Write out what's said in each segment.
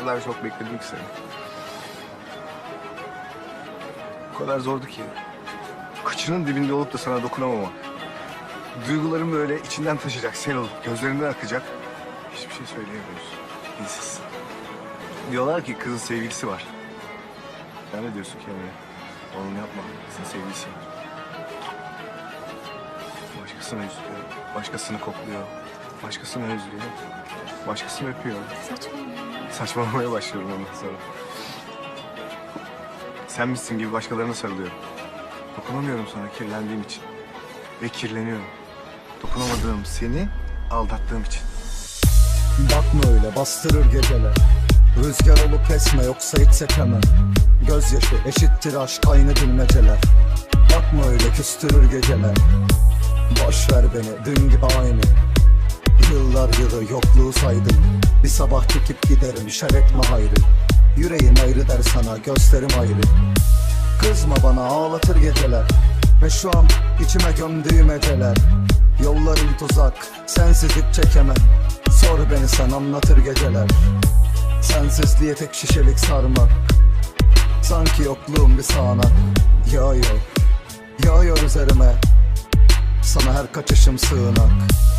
kadar çok bekledim ki seni. O kadar zordu ki. Kıçının dibinde olup da sana dokunamama. Duygularım böyle içinden taşıyacak, sel olup gözlerinden akacak. Hiçbir şey söyleyemiyoruz. Dilsiz. Diyorlar ki kızın sevgilisi var. Sen ne diyorsun kendine? Oğlum yapma. Kızın sevgilisi. Başkasını üzülüyor. Başkasını kokluyor. Başkasını özlüyor. Başkasını öpüyor. Saçmalama. Saçmalamaya başlıyorum ondan sonra. Sen misin gibi başkalarına sarılıyorum. Dokunamıyorum sana kirlendiğim için. Ve kirleniyorum. Dokunamadığım seni aldattığım için. Bakma öyle bastırır geceler Rüzgar olup esme yoksa hiç sekemem Gözyaşı eşittir aşk aynı bilmeceler Bakma öyle küstürür geceler Boş ver beni dün gibi aynı Yıllar yılı yokluğu saydım. Bir sabah çekip giderim şer etme hayrı? Yüreğim ayrı der sana gözlerim ayrı. Kızma bana ağlatır geceler. Ve şu an içime gömdüğüm eceler. Yollarım tuzak sensizlik çekemem. Sor beni sen anlatır geceler. Sensizliğe tek şişelik sarmak. Sanki yokluğum bir sağanak Yağıyor. Yağıyor üzerime. Sana her kaçışım sığınak.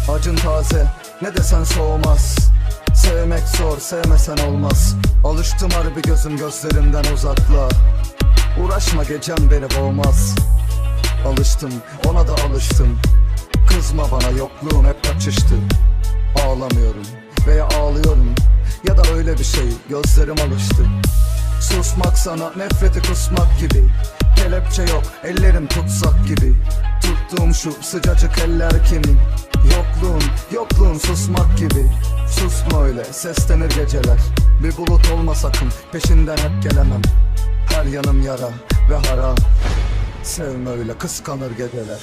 Acın taze ne desen soğumaz. Sevmek zor sevmesen olmaz. Alıştım harbi gözüm gözlerinden uzakla. Uğraşma gecem beni boğmaz. Alıştım ona da alıştım. Kızma bana yokluğum hep kaçıştı. Ağlamıyorum veya ağlıyorum. Ya da öyle bir şey gözlerim alıştı. Susmak sana nefreti kusmak gibi. Kelepçe yok ellerim tutsak gibi. Tuttuğum şu sıcacık eller kimin Yokluğun yokluğun susmak gibi. Susma öyle seslenir geceler. Bir bulut olma sakın peşinden hep gelemem. Her yanım yara ve hara Sevme öyle kıskanır geceler.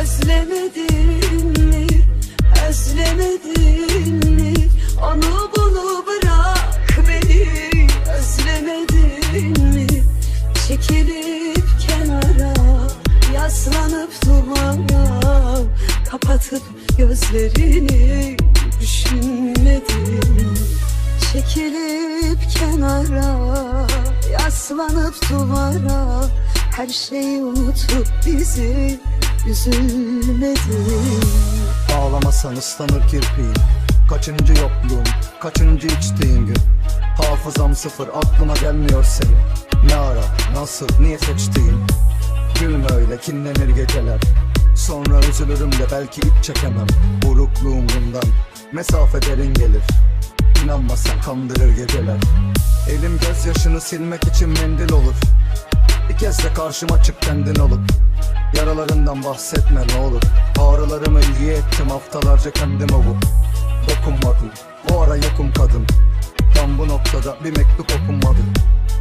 Özlemedin mi? Özlemedin mi? Onu bunu bırak beni. Özlemedin mi? Çekilip kenara Yaslanıp duvara Kapatıp gözlerini Düşünmedin Çekilip kenara Yaslanıp duvara Her şeyi unutup bizi Üzülmedin Ağlamasan ıslanır kirpiğim Kaçıncı yokluğum, kaçıncı içtiğin gün? Hafızam sıfır, aklıma gelmiyor seni Ne ara, nasıl, niye seçtiğim Gülme öyle, kinlenir geceler Sonra üzülürüm de belki iç çekemem Burukluğum bundan, mesafe derin gelir. İnanmasan kandırır geceler. Elim gözyaşını silmek için mendil olur. Bir kez de karşıma çık kendin olup Yaralarından bahsetme ne olur. Ağrılarımı iyi ettim haftalarca kendim ovup Dokunmadım o ara yokum kadın. Tam bu noktada bir mektup okunmadı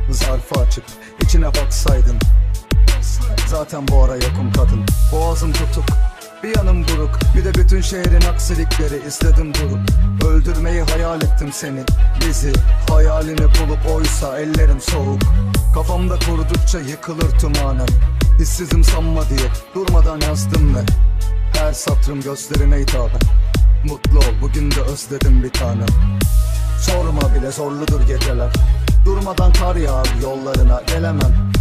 Zarfı açıp içine baksaydın Zaten bu ara yokum kadın. Boğazım tutuk bir yanım buruk Bir de bütün şehrin aksilikleri izledim durup. Öldürmeyi hayal ettim seni. Bizi hayalini bulup oysa ellerim soğuk. Kafamda kurdukça yıkılır tümanem Hissizim sanma diye durmadan yazdım ve Her satrım gözlerine hitaben. Mutlu ol bugün de özledim bir tanem. Sorma bile zorludur geceler. Durmadan kar yağar yollarına gelemem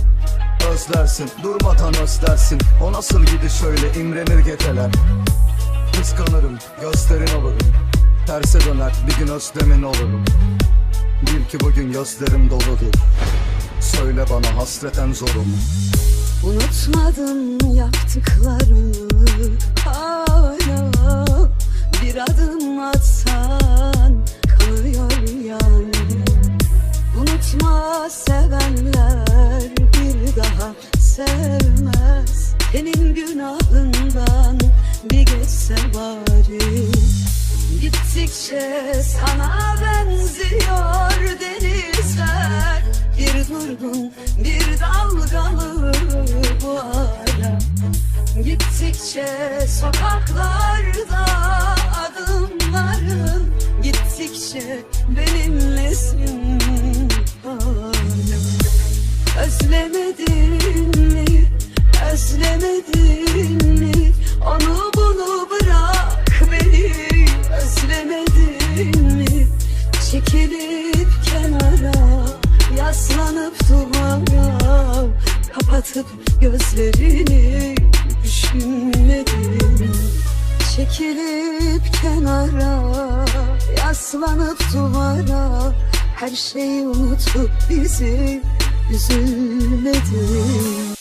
Özlersin durmadan özlersin. O nasıl gidiş öyle imrenir geceler Kıskanırım gözlerin olurum. Terse döner bir gün özlemin olurum. Bil ki bugün gözlerim doludur. Söyle bana hasreten zorum. Unutmadım yaptıklarını Hala bir adım atsan günahından bir geçse bari. Gittikçe sana benziyor denizler. Bir durgun bir dalgalı bu ara Gittikçe sokaklarda Kapatıp gözlerini Düşünmedim. Çekilip kenara Yaslanıp duvara Her şeyi unutup bizi Üzülmedim